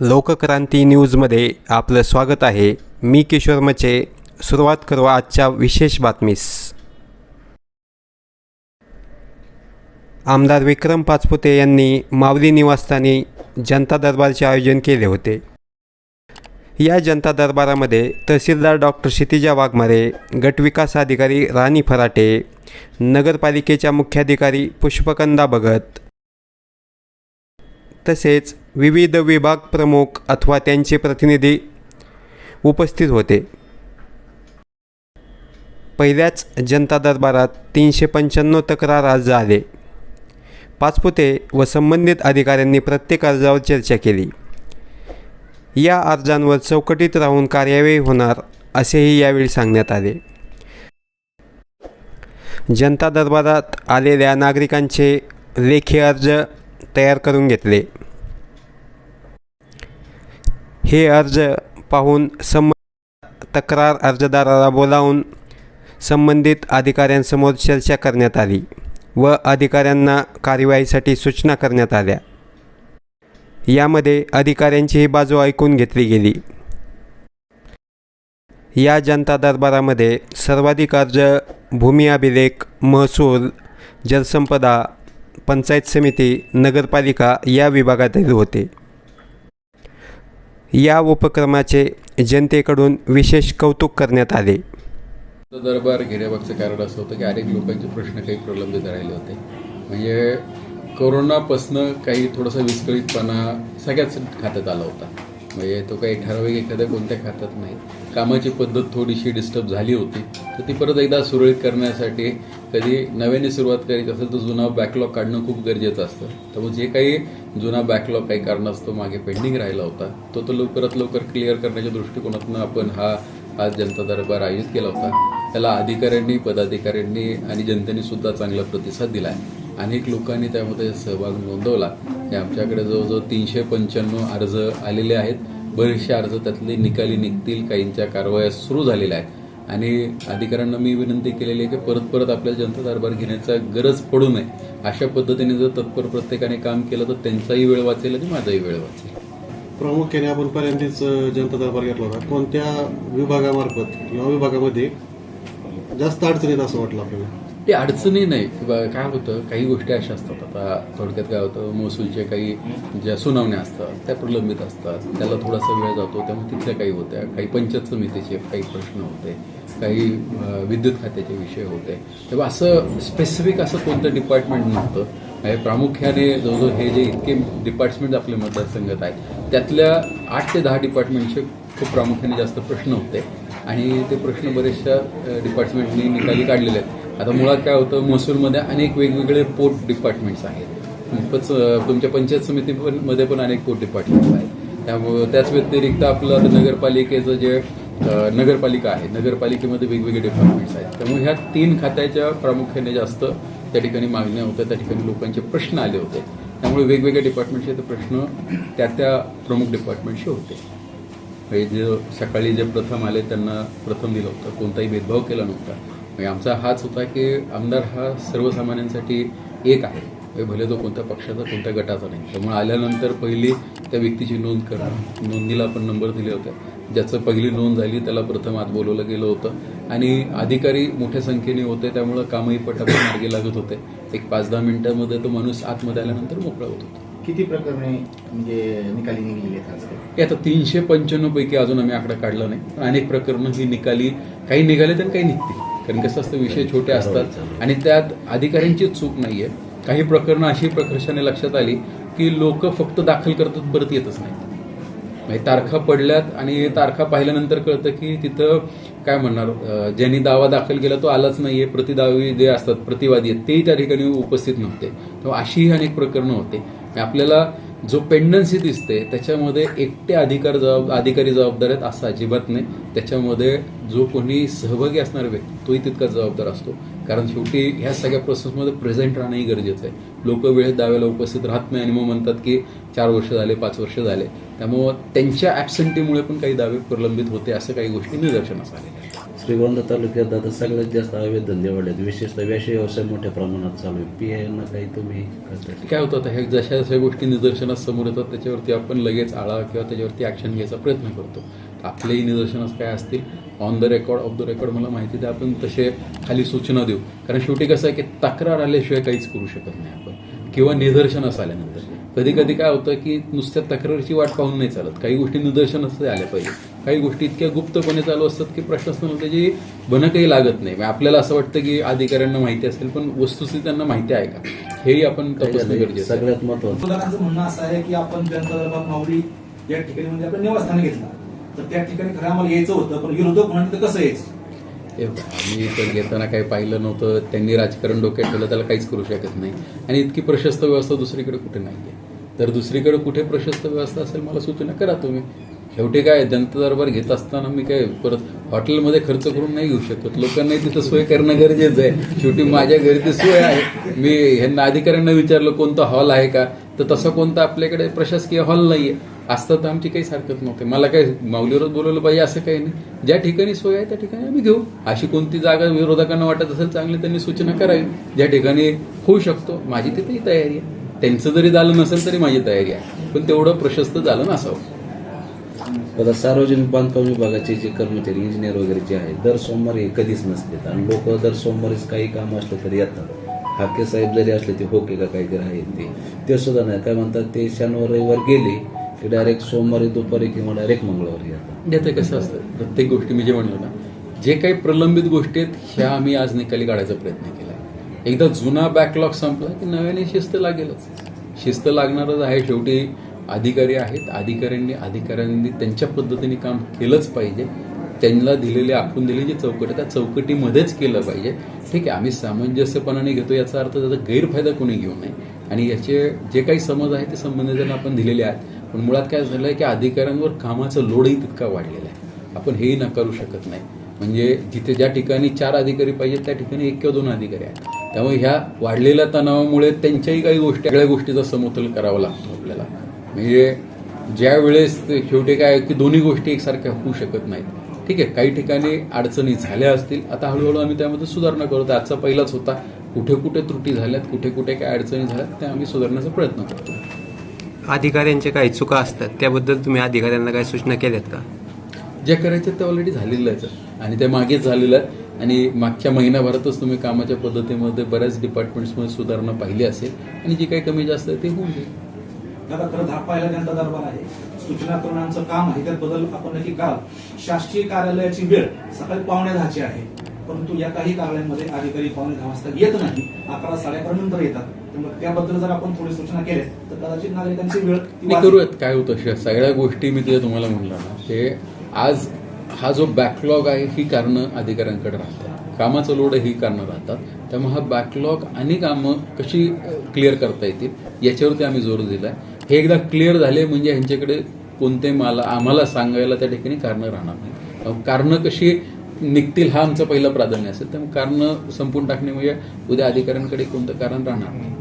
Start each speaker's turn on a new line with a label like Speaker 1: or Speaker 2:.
Speaker 1: लोकक्रांती न्यूजमध्ये आपलं स्वागत आहे. मी किशोर मचे. सुरुवात करू आजच्या विशेष बातमीस. आमदार विक्रम पाचपुते यांनी मावली निवासस्थानी जनता दरबारचे आयोजन केले होते. या जनता दरबारामध्ये तहसीलदार डॉक्टर क्षितिजा वाघमारे गटविकास अधिकारी राणी फराटे नगरपालिकेच्या मुख्याधिकारी पुष्पकंदा भगत तसेच विविध विभाग प्रमुख अथवा त्यांचे प्रतिनिधी उपस्थित होते. पहिल्याच जनता दरबारात तीनशे पंच्याण्णव तक्रार अर्ज आले पाचपुते व संबंधित अधिकाऱ्यांनी प्रत्येक अर्जावर चर्चा केली. या अर्जांवर चौकटीत राहून कार्यवाही होणार असेही यावेळी सांगण्यात आले. जनता दरबारात आलेल्या नागरिकांचे लेखी अर्ज तयार करून घेतले. हे अर्ज पाहून संब तक्रार अर्जदाराला बोलावून संबंधित अधिकाऱ्यांसमोर चर्चा करण्यात आली व अधिकाऱ्यांना कार्यवाहीसाठी सूचना करण्यात आल्या. यामध्ये अधिकाऱ्यांचीही बाजू ऐकून घेतली गेली. या जनता दरबारामध्ये सर्वाधिक अर्ज भूमी अभिलेख महसूल जलसंपदा पंचायत समिती नगरपालिका या विभागातील होते. या उपक्रमाचे जनतेकडून विशेष कौतुक करण्यात आले.
Speaker 2: दरबार घेण्यामागचं कारण असं होतं की अनेक लोकांचे प्रश्न काही प्रलंबित राहिले होते. म्हणजे कोरोनापासनं काही थोडासा विस्कळीतपणा सगळ्याच खात्यात आला होता. म्हणजे तो काही ठराविक एखाद्या कोणत्या खात्यात नाही. कामाची पद्धत थोडीशी डिस्टर्ब झाली होती. तर ती परत एकदा सुरळीत करण्यासाठी कधी नव्याने सुरुवात करायची असेल तर जुना बॅकलॉग काढणं खूप गरजेचं असतं. त्यामुळे जे काही जुना बॅकलॉग काही कारणास्तव मागे पेंडिंग राहिला होता तो तर लवकरात लवकर क्लिअर करण्याच्या दृष्टिकोनातून आपण हा आज जनता दरबार आयोजित केला होता. त्याला अधिकाऱ्यांनी पदाधिकाऱ्यांनी आणि जनतेने सुद्धा चांगला प्रतिसाद दिला आहे अनेक लोकांनी त्यामध्ये सहभाग नोंदवला. आमच्याकडे जवळजवळ तीनशे पंच्याण्णव अर्ज आलेले आहेत. बरेचसे अर्ज त्यातले निकाली निघतील काहींच्या कारवाया सुरू झालेल्या आहेत. आणि अधिकाऱ्यांना मी विनंती केलेली आहे की परत परत आपल्याला जनता दरबार घेण्याचा गरज पडू नये. अशा पद्धतीने जर तत्पर प्रत्येकाने काम केलं तर त्यांचाही वेळ वाचेल आणि माझाही वेळ वाचेल.
Speaker 3: प्रामुख्याने आपण पहिल्यांदाच जनता दरबार घेतला होता. कोणत्या विभागामार्फत किंवा विभागामध्ये जास्त अडचणीत असं वाटलं आपल्याला?
Speaker 2: ते अडचणी नाही. किंवा काय होतं काही गोष्टी अशा असतात. आता थोडक्यात काय होतं महसूलच्या काही ज्या सुनावण्या असतात त्या प्रलंबित असतात. त्याला थोडासा वेळ जातो त्यामुळे तिथल्या काही होत्या. काही पंचायत समितीचे काही प्रश्न होते. काही विद्युत खात्याचे विषय होते. तेव्हा असं स्पेसिफिक असं कोणतं डिपार्टमेंट नव्हतं. म्हणजे प्रामुख्याने जवळजवळ हे जे इतके डिपार्टमेंट आपले मतदारसंघात आहेत त्यातल्या आठ ते दहा डिपार्टमेंटचे खूप प्रामुख्याने जास्त प्रश्न होते. आणि ते प्रश्न बरेचशा डिपार्टमेंटनी निकाली काढलेले आहेत. आता मुळात काय होतं महसूलमध्ये अनेक वेगवेगळे पोर्ट डिपार्टमेंट्स आहेत. खूपच तुमच्या पंचायत समितीमध्ये पण अनेक पोर्ट डिपार्टमेंट्स आहेत. त्यामुळं त्याच व्यतिरिक्त आपलं नगरपालिकेचं जे नगरपालिका आहे नगरपालिकेमध्ये वेगवेगळे डिपार्टमेंट्स आहेत. त्यामुळे ह्या तीन खात्याच्या प्रामुख्याने जास्त त्या ठिकाणी मागण्या होत्या त्या ठिकाणी लोकांचे प्रश्न आले होते. त्यामुळे वेगवेगळ्या डिपार्टमेंटचे ते प्रश्न त्या त्या प्रमुख डिपार्टमेंटचे होते. म्हणजे जे सकाळी जे प्रथम आले त्यांना प्रथम दिलं होतं. कोणताही भेदभाव केला नव्हता. म्हणजे आमचा हाच होता की आमदार हा सर्वसामान्यांसाठी एक आहे. म्हणजे भले तो कोणत्या पक्षाचा कोणत्या गटाचा नाही. त्यामुळे आल्यानंतर पहिली त्या व्यक्तीची नोंद करणं नोंदीला आपण नंबर दिले होते. ज्याचं पहिली नोंद झाली त्याला प्रथम आत बोलवलं गेलं होतं. आणि अधिकारी मोठ्या संख्येने होते त्यामुळं कामही पटापट मार्गी लागत होते. एक पाच दहा मिनिटांमध्ये तो माणूस आतमध्ये आल्यानंतर मोकळा होत होता.
Speaker 4: किती प्रकरणे म्हणजे निकाली निघलेली
Speaker 2: हे आता तीनशे पंच्याण्णव पैकी अजून आम्ही आकडा काढला नाही. अनेक प्रकरणं ही निकाली काही निघाले तर काही निघतील. कारण कसं असतं विषय छोटे असतात. आणि त्यात अधिकाऱ्यांची चूक नाहीये. काही प्रकरणं अशी प्रकर्षाने लक्षात आली की लोक फक्त दाखल करतात परत येतच नाहीत. म्हणजे तारखा पडल्यात आणि तारखा पाहिल्यानंतर कळतं की तिथं काय म्हणणार ज्यांनी दावा दाखल केला तो आलाच नाहीये प्रतिदावी जे असतात प्रतिवादी आहेत तेही त्या ठिकाणी उपस्थित नव्हते. तेव्हा अशीही अनेक प्रकरणं होते. आपल्याला जो पेंडन्सी दिसते त्याच्यामध्ये एकटे अधिकार जबाब अधिकारी जबाबदार आहेत असं अजिबात नाही. त्याच्यामध्ये जो कोणी सहभागी असणार व्यक्ती तोही तितकाच जबाबदार असतो. कारण शेवटी ह्या सगळ्या प्रोसेसमध्ये प्रेझेंट राहणंही गरजेचं आहे. लोक वेळेत दाव्याला उपस्थित राहत नाही आणि मग म्हणतात की चार वर्ष झाले पाच वर्ष झाले. त्यामुळं त्यांच्या ॲबसेंटीमुळे पण काही दावे प्रलंबित होते असं काही गोष्टी निदर्शनास आलेल्या आहेत.
Speaker 5: श्रीगोंदा तालुक्यात आता सगळ्यात जास्त अवैध धंदे वाढलेत. विशेषतः व्याशी व्यवसाय मोठ्या प्रमाणात चालू आहे. पी यांना काही तुम्ही करता
Speaker 2: काय होतं आता हे जशा जशा गोष्टी निदर्शनास समोर येतात त्याच्यावरती आपण लगेच आळा किंवा त्याच्यावरती ॲक्शन घ्यायचा प्रयत्न करतो. आपलेही निदर्शनास काय असतील? On the record off the record मला माहिती द्या आपण तसे खाली सूचना देऊ. कारण शेवटी कसं आहे की तक्रार आल्याशिवाय काहीच करू शकत नाही आपण. किंवा निदर्शनास आल्यानंतर. कधी कधी काय होतं की नुसत्या तक्रारीची वाट पाहून नाही चालत. काही गोष्टी निदर्शनास आल्या पाहिजे. काही गोष्टी इतक्या गुप्तपणे चालू असतात की प्रशासनाला त्याची बनकही लागत नाही. आपल्याला असं वाटतं की अधिकाऱ्यांना माहिती असेल पण वस्तुस्थिती त्यांना माहिती आहे का? हेही आपण तपासणं गरजेचं.
Speaker 5: सगळ्यात महत्वाचं.
Speaker 6: म्हणणं असं आहे की आपण जनता या ठिकाणी म्हणजे आपण निवासस्थान घेतला. तर त्या ठिकाणी खरं आम्हाला यायचं होतं पण विरोधक म्हणाले तर कसं यायचं?
Speaker 2: आम्ही तर घेताना काही पाहिलं नव्हतं. त्यांनी राजकारण डोक्यात ठेवलं त्याला काहीच करू शकत नाही. आणि इतकी प्रशस्त व्यवस्था दुसरीकडे कुठे नाही आहे तर दुसरीकडे कुठे प्रशस्त व्यवस्था असेल मला सूचना करा तुम्ही. शेवटी काय जनता दरबार घेत असताना मी काय परत हॉटेलमध्ये खर्च करून नाही घेऊ शकत. लोकांनाही तिथं सोय करणं गरजेचं आहे. शेवटी माझ्या घरी ती सोय आहे. मी ह्यांना अधिकाऱ्यांना विचारलं कोणता हॉल आहे का? तर तसं कोणता आपल्याकडे प्रशासकीय हॉल नाहीये. असतं तर आमची काहीच हरकत नव्हते. मला काय माऊलीवरच बोलवलं पाहिजे असं काही नाही. ज्या ठिकाणी सोय आहे त्या ठिकाणी आम्ही घेऊ. अशी कोणती जागा विरोधकांना वाटत असेल चांगली त्यांनी सूचना करावी. ज्या ठिकाणी होऊ शकतो. माझी तिथेही तयारी आहे. त्यांचं जरी झालं नसेल तरी माझी तयारी आहे. पण तेवढं प्रशस्त झालं नसावं.
Speaker 5: आता सार्वजनिक बांधकाम विभागाचे जे कर्मचारी इंजिनियर वगैरे जे आहेत दर सोमवारी कधीच नसतात. आणि लोक दर सोमवारीच काही काम असलं तरी येतात. हाके साहेब जरी असले ते होके का काहीतरी आहेत ते. ते सुद्धा नाही. काय म्हणतात ते शनिवार रविवार गेले की डायरेक्ट सोमवारी दुपारी किंवा डायरेक्ट मंगळवारी येतात.
Speaker 2: याचं कसं असतं? प्रत्येक गोष्टी मी जे म्हणलं ना जे काही प्रलंबित गोष्टी आहेत ह्या आम्ही आज निकाली काढायचा प्रयत्न केला. एकदा जुना बॅकलॉग संपला की नव्याने शिस्त लागेलच. शिस्त लागणारच आहे शेवटी अधिकारी आहेत. अधिकाऱ्यांनी अधिकाऱ्यांनी त्यांच्या पद्धतीने काम केलंच पाहिजे. त्यांना दिलेले आखून दिलेली जी चौकट आहे त्या चौकटीमध्येच केलं पाहिजे. ठीक आहे आम्ही सामंजस्यपणाने घेतो याचा अर्थ त्याचा गैरफायदा कोणी घेऊ नये. आणि याचे जे काही समज आहे ते संबंधितांना आपण दिलेले आहेत. पण मुळात काय झालं आहे की अधिकाऱ्यांवर कामाचं लोडही तितका वाढलेला आहे. आपण हेही नकारू शकत नाही. म्हणजे जिथे ज्या ठिकाणी चार अधिकारी पाहिजेत त्या ठिकाणी एक किंवा दोन अधिकारी आहेत. त्यामुळे ह्या वाढलेल्या तणावामुळे त्यांच्याही काही गोष्टी सगळ्या गोष्टीचा समतोल करावा लागतो आपल्याला. म्हणजे ज्या वेळेस शेवटी काय की दोन्ही गोष्टी एकसारख्या होऊ शकत नाहीत. ठीक आहे काही ठिकाणी अडचणी झाल्या असतील आता हळूहळू आम्ही त्यामध्ये सुधारणा करतो. आजचा पहिलाच होता. कुठे कुठे त्रुटी झाल्यात कुठे कुठे काय अडचणी झाल्यात त्या आम्ही सुधारण्याचा प्रयत्न करतो.
Speaker 1: अधिकाऱ्यांच्या काही चुका असतात त्याबद्दल तुम्ही अधिकाऱ्यांना काही सूचना केल्यात का?
Speaker 2: जे करायचे ते ऑलरेडी झालेलं आहे आणि ते मागेच झालेलं आहे. आणि मागच्या महिन्याभरातच तुम्ही कामाच्या पद्धतीमध्ये बऱ्याच डिपार्टमेंट्समध्ये सुधारणा पाहिली असेल आणि जी काही कमी जास्त आहे ते होऊन जाईल.
Speaker 6: दादा खरं धाक पाहायला जनता दरबार आहे. सूचना काम आहे त्यात बदल आपण नक्की कराल. शासकीय कार्यालयाची वेळ सकाळी पावणे दहाची आहे. परंतु या काही कार्यालयांमध्ये अधिकारी पावणे दहा वाजता येत नाही. अकरा साडे अकरा नंतर येतात. त्यामुळे त्याबद्दल जर आपण थोडी सूचना केल्या तर कदाचित नागरिकांची वेळ.
Speaker 2: करूयात काय होतं. सगळ्या गोष्टी मी ते तुम्हाला म्हणलं ना ते आज हा जो बॅकलॉग आहे ही कारणं अधिकाऱ्यांकडे राहतात. कामाचं लोड ही कारणं राहतात. त्यामुळे हा बॅकलॉग आणि कामं कशी क्लिअर करता येतील याच्यावरती आम्ही जोर दिला आहे हे एकदा क्लिअर झाले म्हणजे ह्यांच्याकडे कोणते मला आम्हाला सांगायला त्या ठिकाणी कारणं राहणार नाही कारणं कशी निघतील हा आमचा पहिला प्राधान्य असेल. त्यामुळे कारणं संपून टाकणे म्हणजे उद्या अधिकाऱ्यांकडे कोणतं कारण राहणार? नाही